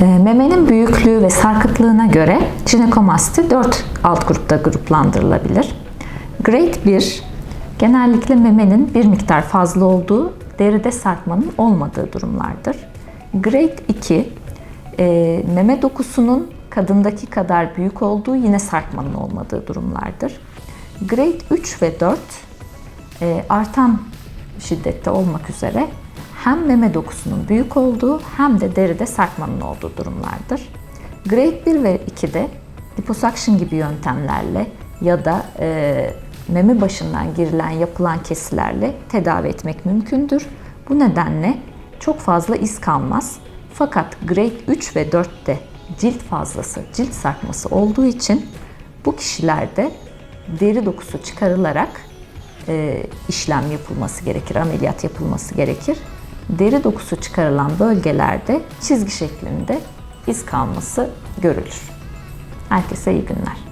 E, Memenin büyüklüğü ve sarkıklığına göre jinekomasti 4 alt grupta gruplandırılabilir. Grade 1 genellikle memenin bir miktar fazla olduğu, deride sarkmanın olmadığı durumlardır. Grade 2 e, meme dokusunun kadındaki kadar büyük olduğu yine sarkmanın olmadığı durumlardır. Grade 3 ve 4 e, artan şiddette olmak üzere hem meme dokusunun büyük olduğu hem de deride sarkmanın olduğu durumlardır. Grade 1 ve 2'de liposuction gibi yöntemlerle ya da e, meme başından girilen yapılan kesilerle tedavi etmek mümkündür. Bu nedenle çok fazla iz kalmaz. Fakat grade 3 ve 4'te cilt fazlası, cilt sarkması olduğu için bu kişilerde deri dokusu çıkarılarak e, işlem yapılması gerekir, ameliyat yapılması gerekir. Deri dokusu çıkarılan bölgelerde çizgi şeklinde iz kalması görülür. Herkese iyi günler.